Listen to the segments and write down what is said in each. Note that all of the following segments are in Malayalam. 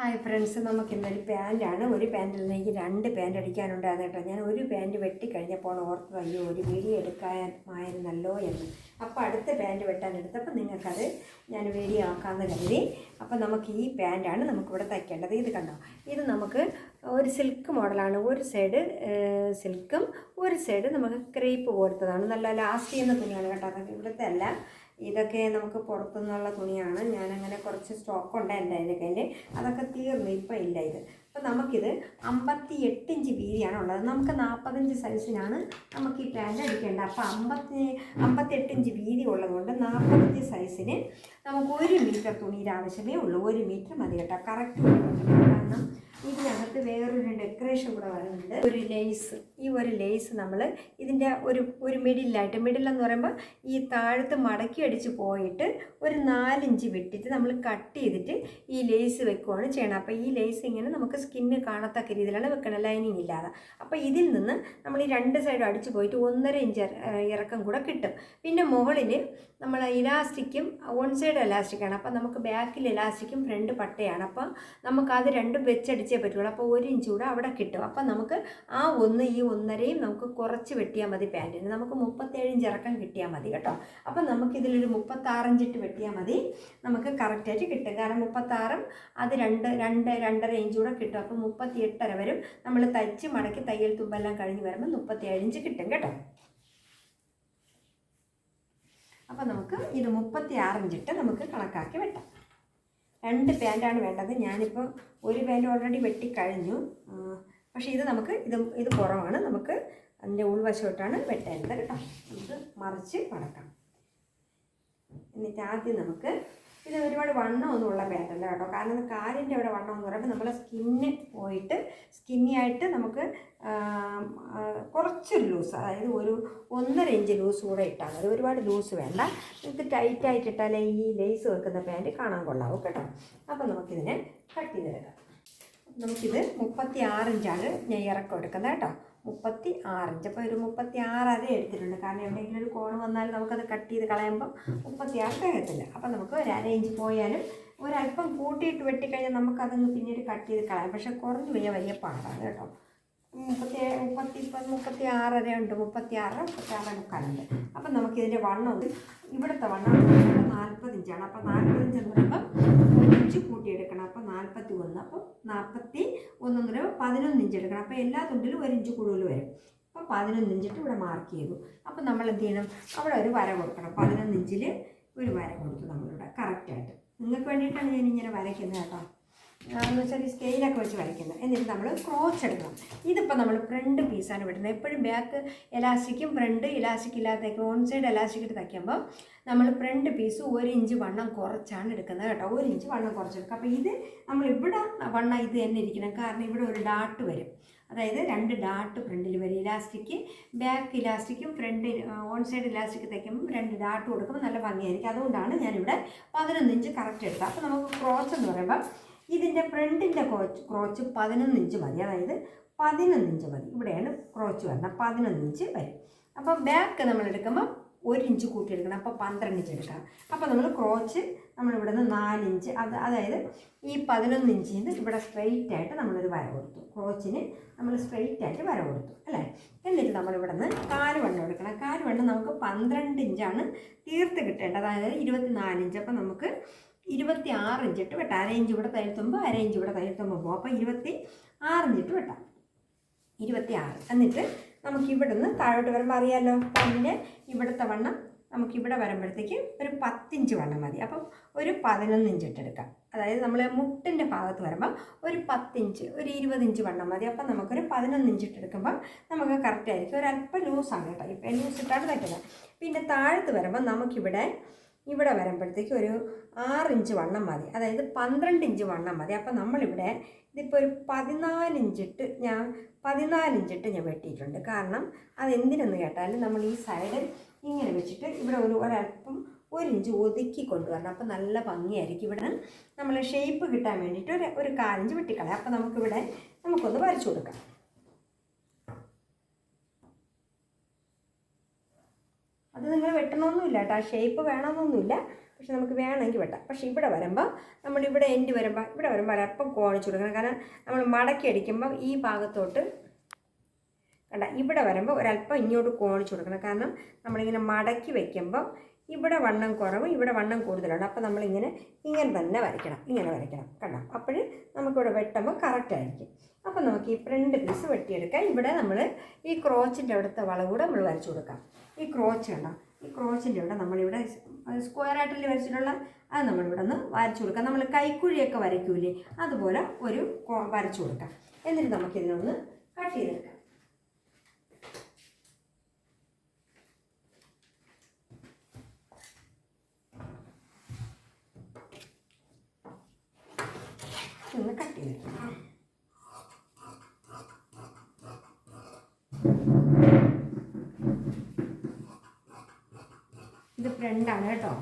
ഹായ് ഫ്രണ്ട്സ് നമുക്ക് ഇന്നൊരു പാന്റാണ് ഒരു പാന്റിൽ നിന്ന് എനിക്ക് രണ്ട് പാന്റ് അടിക്കാനുണ്ടായിരുന്നു കേട്ടോ. ഞാൻ ഒരു പാന്റ് വെട്ടിക്കഴിഞ്ഞപ്പോൾ ഓർത്തത് അയ്യോ ഒരു വീഡിയോ എടുക്കാമായിരുന്നല്ലോ എന്ന്. അപ്പോൾ അടുത്ത പാന്റ് വെട്ടാൻ എടുത്തപ്പോൾ നിങ്ങൾക്കത് ഞാൻ വീഡിയോ ആക്കാമെന്ന് കരുതി. അപ്പോൾ നമുക്ക് ഈ പാന്റാണ് നമുക്കിവിടെ തയ്ക്കേണ്ടത്. ഇത് കണ്ടോ? ഇത് നമുക്ക് ഒരു സിൽക്ക് മോഡലാണ് ഒരു സൈഡ് സിൽക്കും ഒരു സൈഡ് നമുക്ക് ക്രേപ്പ് പോലത്തതാണ്. നല്ല ലാസ്റ്റ് ചെയ്യുന്ന തുണിയാണ് കേട്ടോ. ഇവിടുത്തെ അല്ല. ഇതൊക്കെ നമുക്ക് പുറത്തുനിന്നുള്ള തുണിയാണ്. ഞാനങ്ങനെ കുറച്ച് സ്റ്റോക്ക് ഉണ്ട് എന്റെ കയ്യിൽ അതൊക്കെ തീർന്നു. ഇപ്പം ഇല്ല ഇത്. അപ്പം നമുക്കിത് അമ്പത്തി എട്ട് ഇഞ്ച് വീതിയാണ് ഉള്ളത്. നമുക്ക് നാൽപ്പത്തഞ്ച് സൈസിനാണ് നമുക്ക് ഈ പാന്റ് അടിക്കേണ്ടത്. അപ്പോൾ അമ്പത്തി അമ്പത്തെട്ട് ഇഞ്ച് വീതി ഉള്ളതുകൊണ്ട് നാൽപ്പത്തഞ്ച് സൈസിന് നമുക്ക് ഒരു മീറ്റർ തുണിയുടെ ആവശ്യമേ ഉള്ളൂ. ഒരു മീറ്റർ മതി കേട്ടോ. കറക്റ്റ് കാരണം ഇതിനകത്ത് വേറൊരു ഡെക്കറേഷൻ കൂടെ വരുന്നുണ്ട്. ഒരു ലേസ് ഈ ഒരു ലേസ് നമ്മൾ ഇതിന്റെ ഒരു ഒരു മിഡിലായിട്ട് മിഡിലെന്ന് പറയുമ്പോൾ ഈ താഴത്ത് മടക്കി അടിച്ച് പോയിട്ട് ഒരു നാലിഞ്ച് വിട്ടിട്ട് നമ്മൾ കട്ട് ചെയ്തിട്ട് ഈ ലേസ് വെക്കുകയാണ് ചെയ്യണം. അപ്പോൾ ഈ ലേസ് ഇങ്ങനെ നമുക്ക് സ്കിന്ന് കാണത്തക്ക രീതിയിലാണ് വെക്കണം ലൈനിങ് ഇല്ലാതെ. അപ്പോൾ ഇതിൽ നിന്ന് നമ്മൾ ഈ രണ്ട് സൈഡും അടിച്ച് പോയിട്ട് ഒന്നര ഇഞ്ച് ഇറക്കം കൂടെ കിട്ടും. പിന്നെ മുകളിൽ നമ്മൾ ഇലാസ്റ്റിക്കും വൺ സൈഡ് ഇലാസ്റ്റിക്കാണ് അപ്പോൾ നമുക്ക് ബാക്കിൽ ഇലാസ്റ്റിക്കും ഫ്രണ്ട് പട്ടയാണ്. അപ്പോൾ നമുക്ക് അത് രണ്ടും വെച്ചടിച്ചേ പറ്റുള്ളൂ. അപ്പോൾ ഒരു ഇഞ്ച് കൂടെ അവിടെ കിട്ടും. അപ്പോൾ നമുക്ക് ആ ഒന്ന് ഈ ഒന്നരയും നമുക്ക് കുറച്ച് വെട്ടിയാൽ മതി പാന്റിന് നമുക്ക് മുപ്പത്തേഴ് ഇഞ്ച് ഇറക്കം കിട്ടിയാൽ മതി കേട്ടോ. അപ്പോൾ നമുക്കിതിലൊരു മുപ്പത്താറഞ്ചിട്ട് വെട്ടിയാൽ മതി. നമുക്ക് കറക്റ്റായിട്ട് കിട്ടും. കാരണം മുപ്പത്താറും അത് രണ്ട് രണ്ട് രണ്ടര ഇഞ്ച് കൂടെ കിട്ടും. അപ്പോൾ മുപ്പത്തി എട്ടര വരും. നമ്മൾ തയ്ച്ച് മടക്കി തയ്യൽ തുമ്പെല്ലാം കഴിഞ്ഞ് വരുമ്പോൾ മുപ്പത്തേഴ് ഇഞ്ച് കിട്ടും കേട്ടോ. അപ്പോൾ നമുക്ക് ഇത് മുപ്പത്തി ആറ് ഇഞ്ചിട്ട് നമുക്ക് കണക്കാക്കി വെട്ടാം. രണ്ട് പാന്റാണ് വേണ്ടത്. ഞാനിപ്പോൾ ഒരു പാന്റ് ഓൾറെഡി വെട്ടിക്കഴിഞ്ഞു. പക്ഷേ ഇത് നമുക്ക് ഇത് ഇത് കുറവാണ്. നമുക്ക് അതിന്റെ ഉൾവശമായിട്ടാണ് വെട്ടേണ്ടത് കേട്ടോ. നമുക്ക് മറിച്ച് മടക്കാം എന്നിട്ട് ആദ്യം നമുക്ക് ഇത് ഒരുപാട് വണ്ണമൊന്നും ഉള്ള പാന്റല്ല കേട്ടോ. കാരണം കാലിന്റെ അവിടെ വണ്ണം എന്ന് പറയുമ്പോൾ നമ്മൾ സ്കിന്ന് പോയിട്ട് സ്കിന്നി ആയിട്ട് നമുക്ക് കുറച്ചൊരു ലൂസ് അതായത് ഒരു ഒന്നര ഇഞ്ച് ലൂസ് കൂടെ ഇട്ടാൽ മതി. ഒരുപാട് ലൂസ് വേണ്ട. ഇത് ടൈറ്റായിട്ട് ഇട്ടാലേ ഈ ലേസ് വെക്കുന്ന പാന്റ് കാണാൻ കൊള്ളാവും കേട്ടോ അപ്പോൾ നമുക്കിതിനെ കട്ട് ചെയ്തെടുക്കാം. നമുക്കിത് മുപ്പത്തി ആറ് ഇഞ്ചാണ് ഞാൻ ഇറക്കം എടുക്കുന്നത് കേട്ടോ. മുപ്പത്തി ആറ് ഇഞ്ച് അപ്പോൾ ഒരു മുപ്പത്തി ആറ് അര എടുത്തിട്ടുണ്ട്. കാരണം എവിടെയെങ്കിലും ഒരു കോണ് വന്നാൽ നമുക്കത് കട്ട് ചെയ്ത് കളയുമ്പം മുപ്പത്തി ആറ് കഴിയത്തില്ല അപ്പം നമുക്ക് ഒരു അര ഇഞ്ച് പോയാലും ഒരല്പം കൂട്ടിയിട്ട് വെട്ടിക്കഴിഞ്ഞാൽ നമുക്കതൊന്ന് പിന്നീട് കട്ട് ചെയ്ത് കളയാം. പക്ഷേ കുറഞ്ഞു പോയാൽ വലിയ പാടാണ് കേട്ടോ. മുപ്പത്തി മുപ്പത്തി മുപ്പത്തി ആറര ഉണ്ട്. മുപ്പത്തി ആറ് മുപ്പത്തി ആറ് മുക്കാലുണ്ട് അപ്പം നമുക്കിതിന്റെ വണ്ണം ഇവിടുത്തെ വണ്ണം നാൽപ്പത് ഇഞ്ചാണ്. അപ്പം നാൽപ്പത് ഇഞ്ച് എന്ന് നാൽപ്പത്തി ഒന്ന്. അപ്പം നാൽപ്പത്തി ഒന്നെന്ന് പറയുമ്പോൾ പതിനൊന്ന് ഇഞ്ച് എടുക്കണം. അപ്പോൾ എല്ലാ തുണ്ടിലും ഒരു ഇഞ്ച് കൂടുതൽ വരും. അപ്പോൾ പതിനൊന്ന് ഇഞ്ചിട്ട് ഇവിടെ മാർക്ക് ചെയ്തു. അപ്പം നമ്മൾ എന്ത് ചെയ്യണം? അവിടെ ഒരു വര കൊടുക്കണം. പതിനൊന്ന് ഇഞ്ചിൽ ഒരു വര കൊടുത്തു നമ്മളിവിടെ കറക്റ്റായിട്ട് നിങ്ങൾക്ക് വേണ്ടിയിട്ടാണ് ഞാൻ ഇങ്ങനെ വരയ്ക്കുന്നത് കേട്ടോ. എന്ന് വെച്ചാൽ ഈ സ്കെയിലൊക്കെ വെച്ച് വരയ്ക്കുന്നത് എന്നിട്ട് നമ്മൾ ക്രോച്ച് എടുക്കണം. ഇതിപ്പോൾ നമ്മൾ ഫ്രണ്ട് പീസാണ് വിടുന്നത് എപ്പോഴും ബാക്ക് എലാസ്റ്റിക്കും ഫ്രണ്ട് ഇലാസ്റ്റിക് ഇല്ലാത്തേക്ക് ഓൺ സൈഡ് എലാസ്റ്റിക് ഇട്ട് തയ്ക്കുമ്പോൾ നമ്മൾ ഫ്രണ്ട് പീസ് ഒരു ഇഞ്ച് വണ്ണം കുറച്ചാണ് എടുക്കുന്നത് കേട്ടോ. ഒരു ഇഞ്ച് വണ്ണം കുറച്ചെടുക്കുക അപ്പോൾ ഇത് നമ്മൾ ഇവിടെ വണ്ണം ഇത് തന്നെ ഇരിക്കണം. കാരണം ഇവിടെ ഒരു ഡാട്ട് വരും. അതായത് രണ്ട് ഡാട്ട് ഫ്രണ്ടിൽ വരും. ഇലാസ്റ്റിക് ബാക്ക് ഇലാസ്റ്റിക്കും ഫ്രണ്ട് ഓൺ സൈഡ് ഇലാസ്റ്റിക് തയ്ക്കുമ്പോൾ രണ്ട് ഡാട്ട് കൊടുക്കുമ്പോൾ നല്ല ഭംഗിയായിരിക്കും. അതുകൊണ്ടാണ് ഞാനിവിടെ പതിനൊന്ന് ഇഞ്ച് കറക്റ്റ് എടുത്തത്. അപ്പോൾ നമുക്ക് ക്രോച്ച് എന്ന് പറയുമ്പോൾ ഇതിന്റെ ഫ്രണ്ടിന്റെ ക്രോച്ച് ക്രോച്ച് പതിനൊന്ന് ഇഞ്ച് മതി. അതായത് പതിനൊന്ന് ഇഞ്ച് മതി. ഇവിടെയാണ് ക്രോച്ച് വരുന്നത്. പതിനൊന്ന് ഇഞ്ച് വരും. അപ്പോൾ ബാക്ക് നമ്മൾ എടുക്കുമ്പോൾ ഒരു ഇഞ്ച് കൂട്ടിയെടുക്കണം അപ്പോൾ പന്ത്രണ്ട് ഇഞ്ച് എടുക്കണം. അപ്പോൾ നമ്മൾ ക്രോച്ച് നമ്മളിവിടെ നിന്ന് നാലിഞ്ച് അത് അതായത് ഈ പതിനൊന്ന് ഇഞ്ചിൽ നിന്ന് ഇവിടെ സ്ട്രെയിറ്റ് ആയിട്ട് നമ്മളൊരു വര കൊടുത്തു. ക്രോച്ചിന് നമ്മൾ സ്ട്രെയിറ്റ് ആയിട്ട് വര കൊടുത്തു. അല്ലേ? എന്നിട്ട് നമ്മളിവിടെ നിന്ന് കാൽ വണ്ണം എടുക്കണം. കാൽ വണ്ണം നമുക്ക് പന്ത്രണ്ട് ഇഞ്ചാണ് തീർത്ത് കിട്ടേണ്ടത്. അതായത് ഇരുപത്തി നാലിഞ്ച് അപ്പോൾ നമുക്ക് ഇരുപത്തി ആറ് ഇഞ്ച് ഇട്ട് വെട്ടാം. അര ഇഞ്ച് ഇവിടെ തയ്യൽത്തുമ്പോൾ അര ഇഞ്ച് ഇവിടെ തയ്യൽത്തുമ്പോൾ പോകും. അപ്പോൾ ഇരുപത്തി ആറ് ഇഞ്ച് ഇട്ട് വെട്ടാം. ഇരുപത്തി ആറ് എന്നിട്ട് നമുക്ക് ഇവിടെ നിന്ന് താഴോട്ട് വരുമ്പോൾ അറിയാമല്ലോ പിന്നെ ഇവിടുത്തെ വണ്ണം നമുക്ക് ഇവിടെ വരുമ്പോഴത്തേക്ക് ഒരു പത്തിഞ്ച് വണ്ണം മതി. അപ്പം ഒരു പതിനൊന്ന് ഇഞ്ച് ഇട്ടെടുക്കാം അതായത് നമ്മൾ മുട്ടിന്റെ ഭാഗത്ത് വരുമ്പോൾ ഒരു പത്തിഞ്ച് ഒരു ഇരുപത് ഇഞ്ച് വണ്ണം മതി. അപ്പം നമുക്കൊരു പതിനൊന്ന് ഇഞ്ച് ഇട്ടെടുക്കുമ്പോൾ നമുക്ക് കറക്റ്റ് ആയിരിക്കും. ഒരു അല്പം ലൂസാണ് കേട്ടോ. ഇപ്പം ലൂസ് ഇട്ടാണ് തയ്ക്കുന്നത് പിന്നെ താഴത്ത് വരുമ്പോൾ നമുക്കിവിടെ ഇവിടെ വരുമ്പോഴത്തേക്ക് ഒരു ആറ് ഇഞ്ച് വണ്ണം മതി. അതായത് പന്ത്രണ്ട് ഇഞ്ച് വണ്ണം മതി. അപ്പം നമ്മളിവിടെ ഇതിപ്പോൾ ഒരു പതിനാലിഞ്ചിട്ട് ഞാൻ പതിനാലിഞ്ചിട്ട് ഞാൻ വെട്ടിയിട്ടുണ്ട്. കാരണം അതെന്തിനെന്ന് കേട്ടാൽ നമ്മൾ ഈ സൈഡ് ഇങ്ങനെ വെച്ചിട്ട് ഇവിടെ ഒരു ഒരല്പം ഒരു ഇഞ്ച് ഒതുക്കി കൊണ്ടുവരണം. അപ്പം നല്ല ഭംഗിയായിരിക്കും. ഇവിടെ നമ്മൾ ഷേപ്പ് കിട്ടാൻ വേണ്ടിയിട്ട് ഒരു ഒരു കാലിഞ്ച് വെട്ടിക്കളയാം. അപ്പം നമുക്കിവിടെ നമുക്കൊന്ന് വരച്ചു കൊടുക്കാം. അത് നിങ്ങൾ വെട്ടണമെന്നില്ല കേട്ടോ ആ ഷേപ്പ് വേണമെന്നൊന്നുമില്ല. പക്ഷെ നമുക്ക് വേണമെങ്കിൽ വെട്ടാം. പക്ഷെ ഇവിടെ വരുമ്പോൾ നമ്മൾ ഇവിടെ എൻഡ് വരുമ്പോൾ ഇവിടെ വരുമ്പോൾ അല്പം കോണിച്ചു കൊടുക്കണം. കാരണം നമ്മൾ മടക്കി അടിക്കുമ്പോൾ ഈ ഭാഗത്തോട്ട് കണ്ട ഇവിടെ വരുമ്പോൾ ഒരല്പം ഇങ്ങോട്ട് കോണിച്ചു കൊടുക്കണം. കാരണം നമ്മളിങ്ങനെ മടക്കി വയ്ക്കുമ്പം ഇവിടെ വണ്ണം കുറവ് ഇവിടെ വണ്ണം കൂടുതലാണ് അപ്പോൾ നമ്മളിങ്ങനെ ഇങ്ങനെ തന്നെ വരയ്ക്കണം ഇങ്ങനെ വരയ്ക്കണം. കണ്ടോ അപ്പോൾ നമുക്കിവിടെ വെട്ടുമ്പോൾ കറക്റ്റായിരിക്കും അപ്പോൾ നമുക്ക് ഈ ഫ്രണ്ട് പീസ് വെട്ടിയെടുക്കാം ഇവിടെ നമ്മൾ ഈ ക്രോച്ചിന്റെ അവിടുത്തെ വളവ് കൂടെ നമ്മൾ വരച്ചു കൊടുക്കാം. ഈ ക്രോച്ച് കണ്ടോ. ഈ ക്രോച്ചിന്റെ ഇവിടെ നമ്മളിവിടെ സ്ക്വയർ ആയിട്ടല്ലേ വരച്ചിട്ടുള്ള? അത് നമ്മളിവിടെ ഒന്ന് വരച്ചു കൊടുക്കാം. നമ്മൾ കൈക്കുഴിയൊക്കെ വരയ്ക്കൂലേ? അതുപോലെ ഒരു വരച്ചു കൊടുക്കാം. എന്നിട്ട് നമുക്കിതിനൊന്ന് കട്ട് ചെയ്തെടുക്കാം. ഒന്ന് കട്ട് ചെയ്തെടുക്കാം ഇത് ഫ്രണ്ടാണ് കേട്ടോ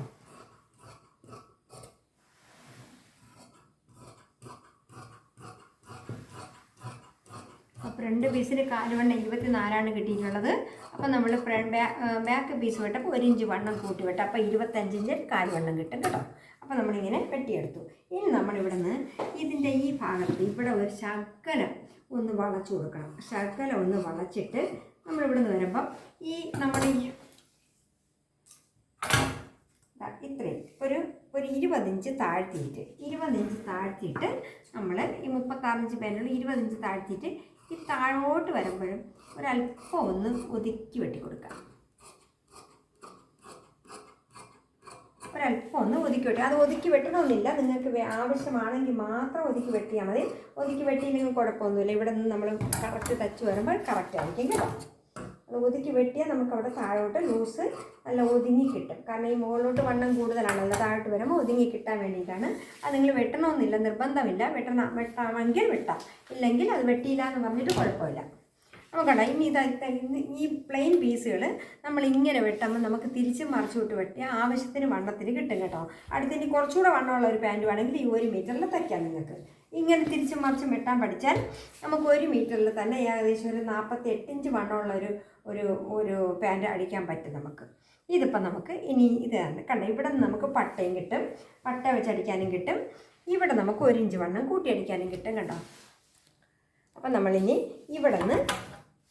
ഫ്രണ്ട് പീസിന് കാലുവണ്ണം ഇരുപത്തി നാലാണ് കിട്ടിയിട്ടുള്ളത്. അപ്പം നമ്മൾ ഫ്രണ്ട് ബാക്ക് പീസ് വെട്ടപ്പോൾ ഒരു ഇഞ്ച് വണ്ണം കൂട്ടി വെട്ടം അപ്പോൾ ഇരുപത്തഞ്ചിഞ്ച് കാലുവണ്ണം കിട്ടും കേട്ടോ. അപ്പോൾ നമ്മളിങ്ങനെ വെട്ടിയെടുത്തു. ഇനി നമ്മളിവിടെ നിന്ന് ഇതിന്റെ ഈ ഭാഗത്ത് ഇവിടെ ഒരു ശകലം ഒന്ന് വളച്ചു കൊടുക്കണം. ശകലം ഒന്ന് വളച്ചിട്ട് നമ്മളിവിടെ നിന്ന് വരുമ്പം ഈ നമ്മുടെ ഈ ഇത്രയും. ഒരു ഒരു ഇരുപതിഞ്ച് താഴ്ത്തിയിട്ട് ഇരുപതിഞ്ച് താഴ്ത്തിയിട്ട് നമ്മൾ ഈ മുപ്പത്താറിഞ്ച് പേനുള്ള ഇരുപതിഞ്ച് താഴ്ത്തിയിട്ട് ഈ താഴോട്ട് വരുമ്പോഴും ഒരല്പം ഒന്ന് ഒതുക്കി വെട്ടി കൊടുക്കാം ഒരല്പം ഒന്ന് ഒതുക്കി വെട്ടി. അത് ഒതുക്കി വെട്ടണമെന്നില്ല. നിങ്ങൾക്ക് ആവശ്യമാണെങ്കിൽ മാത്രം ഒതുക്കി വെട്ടിയാൽ മതി. ഒതുക്കി വെട്ടിയില്ലെങ്കിൽ കുഴപ്പമൊന്നുമില്ല. ഇവിടെ നിന്ന് നമ്മൾ കറക്റ്റ് തച്ച് വരുമ്പോൾ കറക്റ്റ് ആയിരിക്കും കേട്ടോ. അത് ഒതുക്കി വെട്ടിയാൽ നമുക്ക് അവിടെ താഴോട്ട് ലൂസ് നല്ല ഒതുങ്ങി കിട്ടും. കാരണം ഈ മുകളിലോട്ട് വണ്ണം കൂടുതലാണല്ലോ താഴോട്ട് വരുമ്പോൾ ഒതുങ്ങി കിട്ടാൻ വേണ്ടിയിട്ടാണ്. അത് നിങ്ങൾ വെട്ടണമെന്നില്ല നിർബന്ധമില്ല. വെട്ടണം വെട്ടാമെങ്കിൽ വെട്ടാം. ഇല്ലെങ്കിൽ അത് വെട്ടിയില്ല എന്ന് പറഞ്ഞിട്ട് കുഴപ്പമില്ല. നമുക്കണ്ട ഇനി ഇത് ഈ പ്ലെയിൻ പീസുകൾ നമ്മൾ ഇങ്ങനെ വെട്ടുമ്പോൾ നമുക്ക് തിരിച്ച് മറിച്ച് വിട്ട് ആവശ്യത്തിന് വണ്ണത്തിന് കിട്ടും കേട്ടോ. അടുത്ത് ഇനി കുറച്ചുകൂടെ വണ്ണമുള്ള ഒരു പാന്റ് വേണമെങ്കിൽ ഈ ഒരു മീറ്ററിൽ തയ്ക്കാം നിങ്ങൾക്ക്. ഇങ്ങനെ തിരിച്ചും മറിച്ചും വെട്ടാൻ പഠിച്ചാൽ നമുക്ക് ഒരു മീറ്ററിൽ തന്നെ ഏകദേശം ഒരു നാൽപ്പത്തി എട്ട് ഇഞ്ച് വണ്ണമുള്ള ഒരു ഒരു ഒരു പാന്റ് അടിക്കാൻ പറ്റും നമുക്ക്. ഇതിപ്പോൾ നമുക്ക് ഇനി ഇത് തന്നെ. കണ്ട ഇവിടെ നമുക്ക് പട്ടയും കിട്ടും. പട്ട വെച്ചടിക്കാനും കിട്ടും. ഇവിടെ നമുക്ക് ഒരു ഇഞ്ച് വണ്ണം കൂട്ടി അടിക്കാനും കിട്ടും കണ്ടോ. അപ്പം നമ്മളിനി ഇവിടെ നിന്ന്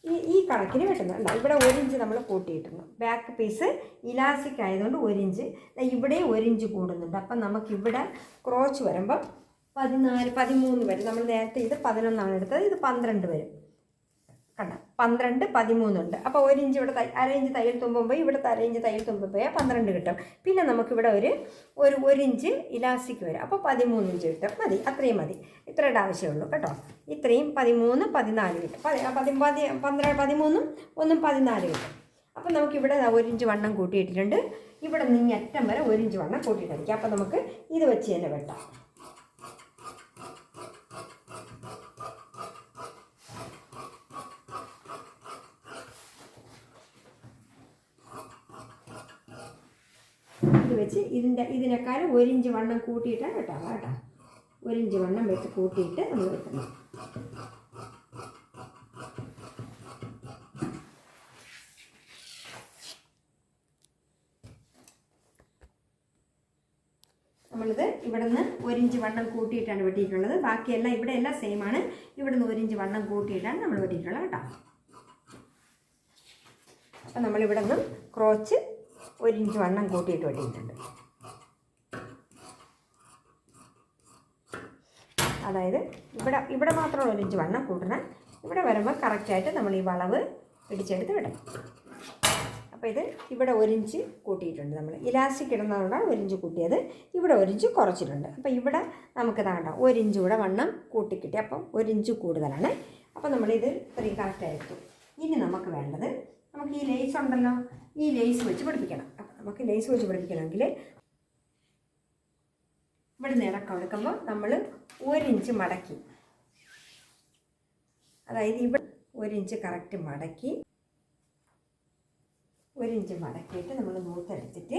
ഈ ഈ കണക്കിന് വെട്ടുന്നുണ്ട് ഇവിടെ ഒരു ഇഞ്ച് നമ്മൾ കൂട്ടിയിട്ടുണ്ട് ബാക്ക് പീസ് ഇലാസ്റ്റിക് ആയതുകൊണ്ട് ഒരു ഇഞ്ച്. ഇവിടെ ഒരു ഇഞ്ച് കൂടുന്നുണ്ട്. അപ്പം നമുക്കിവിടെ ക്രോച്ച് വരുമ്പോൾ പതിനാല് പതിമൂന്ന് വരും. നമ്മൾ നേരത്തെ ഇത് പതിനൊന്നാണ് എടുത്തത്. ഇത് പന്ത്രണ്ട് വരും. കണ്ട. പന്ത്രണ്ട് പതിമൂന്നുണ്ട്. അപ്പോൾ ഒരു ഇഞ്ച് ഇവിടെ അര ഇഞ്ച് തയ്യൽ തുമ്പുമ്പോൾ ഇവിടുത്തെ അര ഇഞ്ച് തയ്യൽ തുമ്പുമ്പോൾ പന്ത്രണ്ട് കിട്ടും. പിന്നെ നമുക്കിവിടെ ഒരു ഒരു ഒരു ഇഞ്ച് ഇലാസ്റ്റിക് വരും. അപ്പോൾ പതിമൂന്ന് ഇഞ്ച് കിട്ടും. മതി. അത്രയും മതി. ഇത്രയുടെ ആവശ്യമുള്ളൂ കേട്ടോ. ഇത്രയും പതിമൂന്ന് പതിനാല് കിട്ടും. പതി പതി പന്ത്രണ്ട് പതിമൂന്നും ഒന്നും പതിനാല് കിട്ടും. അപ്പോൾ നമുക്കിവിടെ ഒരു ഇഞ്ച് വണ്ണം കൂട്ടിയിട്ടിട്ടുണ്ട്. ഇവിടെ നിന്ന് അറ്റം വരെ ഒരു ഇഞ്ച് വണ്ണം കൂട്ടിയിട്ടായിരിക്കും അപ്പോൾ നമുക്ക് ഇത് വെച്ച് തന്നെ വെട്ടാം ഇത് വെച്ച് ഇതിന്റെ ഇതിനേക്കാളും ഒരു ഇഞ്ച് വണ്ണം കൂട്ടിയിട്ടാണ് വെട്ടാം കേട്ടോ. ഒരു ഇഞ്ച് വണ്ണം വെച്ച് കൂട്ടിയിട്ട് നമ്മൾ വെക്കണം നമ്മളിത് ഇവിടെ നിന്ന് ഒരിഞ്ച് വണ്ണം കൂട്ടിയിട്ടാണ് വെട്ടിയിട്ടുള്ളത്. ബാക്കിയെല്ലാം ഇവിടെ എല്ലാം സെയിം ആണ്. ഇവിടെ നിന്ന് ഒരിഞ്ച് വണ്ണം കൂട്ടിയിട്ടാണ് നമ്മൾ വെട്ടിയിട്ടുള്ളത് കേട്ടോ. അപ്പം നമ്മളിവിടെ നിന്ന് ക്രോച്ച് ഒരിഞ്ച് വണ്ണം കൂട്ടിയിട്ട് വെട്ടിയിട്ടുണ്ട്. അതായത് ഇവിടെ ഇവിടെ മാത്രം ഒരു ഇഞ്ച് വണ്ണം കൂട്ടണം. ഇവിടെ വരുമ്പോൾ കറക്റ്റായിട്ട് നമ്മൾ ഈ വളവ് പിടിച്ചെടുത്ത് വിടണം. അപ്പോൾ ഇത് ഇവിടെ ഒരു ഇഞ്ച് കൂട്ടിയിട്ടുണ്ട് നമ്മൾ. ഇലാസ്റ്റിക് ഇടുന്നതുകൊണ്ടാണ് ഒരു ഇഞ്ച് കൂട്ടിയത്. ഇവിടെ ഒരു ഇഞ്ച് കുറച്ചിട്ടുണ്ട്. അപ്പോൾ ഇവിടെ നമുക്ക് താണ്ട ഒരു ഇഞ്ച് കൂടെ വണ്ണം കൂട്ടിക്കിട്ടി. അപ്പം ഒരു ഇഞ്ച് കൂടുതലാണ്. അപ്പോൾ നമ്മളിത് ഇത്രയും കറക്റ്റായിരിക്കും ഇനി നമുക്ക് വേണ്ടത് നമുക്ക് ഈ ലേസ് ഉണ്ടല്ലോ ഈ ലേസ് വെച്ച് പിടിപ്പിക്കണം. അപ്പം നമുക്ക് ലേസ് വെച്ച് പിടിപ്പിക്കണമെങ്കിൽ ഇവിടെ നിന്ന് ഇറക്കം എടുക്കുമ്പോൾ നമ്മൾ ഒരിഞ്ച് മടക്കി. അതായത് ഇവിടെ ഒരിഞ്ച് കറക്റ്റ് മടക്കി. ഒരിഞ്ച് മടക്കിയിട്ട് നമ്മൾ നൂത്തെടുത്തിട്ട്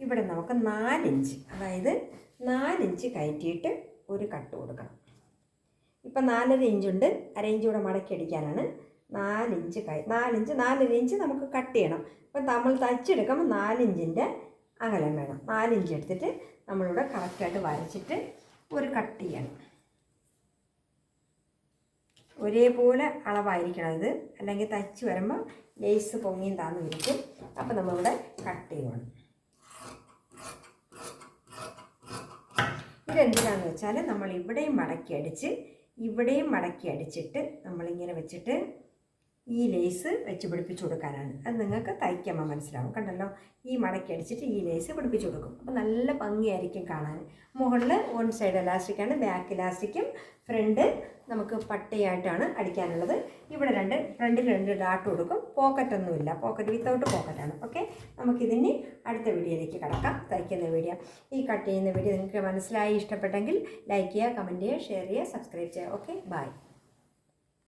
ഇവിടെ നമുക്ക് നാലിഞ്ച് അതായത് നാലിഞ്ച് കയറ്റിയിട്ട് ഒരു കട്ട് കൊടുക്കണം. ഇപ്പം നാലര ഇഞ്ചുണ്ട് അര ഇഞ്ച് കൂടെ മടക്കി അടിക്കാനാണ്. നാലിഞ്ച് കൈ നാലിഞ്ച് നാലര ഇഞ്ച് നമുക്ക് കട്ട് ചെയ്യണം. ഇപ്പം നമ്മൾ തച്ചെടുക്കുമ്പോൾ നാലിഞ്ചിന്റെ അകലം വേണം. നാലിഞ്ച് എടുത്തിട്ട് നമ്മളിവിടെ കറക്റ്റായിട്ട് വരച്ചിട്ട് ഒരു കട്ട് ചെയ്യണം. ഒരേപോലെ അളവായിരിക്കണം ഇത്. അല്ലെങ്കിൽ തയ്ച്ച് വരുമ്പോൾ ലേസ് പൊങ്ങിയും താന്ന് ഇരിക്കും അപ്പോൾ നമ്മളിവിടെ കട്ട് ചെയ്യണം. ഇതെന്തിനാന്ന് വെച്ചാൽ നമ്മൾ ഇവിടെയും മടക്കി അടിച്ച് ഇവിടെയും മടക്കി അടിച്ചിട്ട് നമ്മളിങ്ങനെ വെച്ചിട്ട് ഈ ലേസ് വെച്ച് പിടിപ്പിച്ചു കൊടുക്കാനാണ്. അത് നിങ്ങൾക്ക് തയ്ക്കുമ്പോൾ മനസ്സിലാവും. കണ്ടല്ലോ? ഈ മടക്കി അടിച്ചിട്ട് ഈ ലേസ് പിടിപ്പിച്ചു കൊടുക്കും. അപ്പോൾ നല്ല ഭംഗിയായിരിക്കും കാണാൻ. മുകളിൽ വൺ സൈഡ് ഇലാസ്റ്റിക്കാണ് ബാക്ക് ഇലാസ്റ്റിക്കും ഫ്രണ്ട് നമുക്ക് പട്ടയായിട്ടാണ് അടിക്കാനുള്ളത്. ഇവിടെ രണ്ട് ഫ്രണ്ടിൽ രണ്ട് ഡാട്ട് കൊടുക്കും. പോക്കറ്റ് പോക്കറ്റൊന്നുമില്ല പോക്കറ്റ് വിത്തൗട്ട് പോക്കറ്റാണ് ഓക്കെ നമുക്കിതിന് അടുത്ത വീഡിയോയിലേക്ക് കിടക്കാം. തയ്ക്കുന്ന വീഡിയോ. ഈ കട്ട് ചെയ്യുന്ന വീഡിയോ നിങ്ങൾക്ക് മനസ്സിലായി ഇഷ്ടപ്പെട്ടെങ്കിൽ ലൈക്ക് ചെയ്യുക കമന്റ് ചെയ്യുക ഷെയർ ചെയ്യുക സബ്സ്ക്രൈബ് ചെയ്യുക. Okay bye